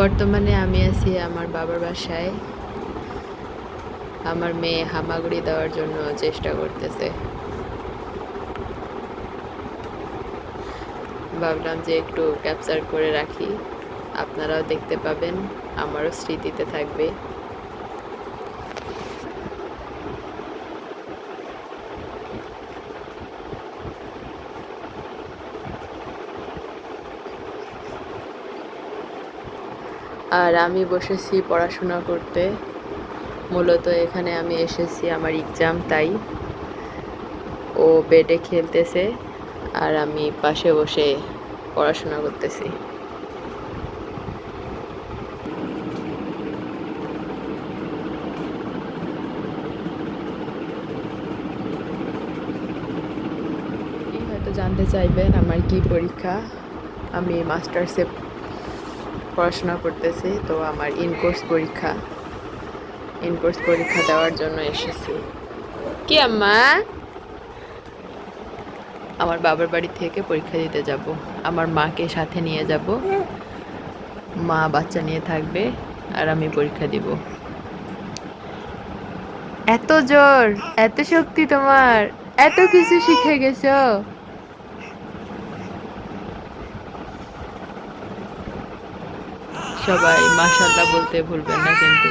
বর্তমানে আমি আছি আমার বাবার বাসায়। আমার মেয়ে হামাগুড়ি দেওয়ার জন্য চেষ্টা করতেছে। ভাবলাম যে একটু ক্যাপচার করে রাখি। আপনারাও দেখতে পাবেন, আমারও স্মৃতিতে থাকবে। আর আমি বসেছি পড়াশোনা করতে। মূলত এখানে আমি এসেছি আমার এক্সাম তাই। ও বেডে খেলতেছে আর আমি পাশে বসে পড়াশোনা করতেছি। জানতে চাইবেন আমার কি পরীক্ষা। আমি মাস্টার্সে পড়াশোনা করতেছি, তো আমার ইনকোর্স পরীক্ষা ইনকোর্স পরীক্ষা দেওয়ার জন্য এসেছি। কি আম্মা? আমার বাবার বাড়ি থেকে পরীক্ষা দিতে যাব। আমার মাকে সাথে নিয়ে যাব। মা বাচ্চা নিয়ে থাকবে আর আমি পরীক্ষা দিব। এত জোর, এত শক্তি তোমার, এত কিছু শিখে গেছো। সবাই মাশাল্লাহ বলতে ভুলবেন না কিন্তু।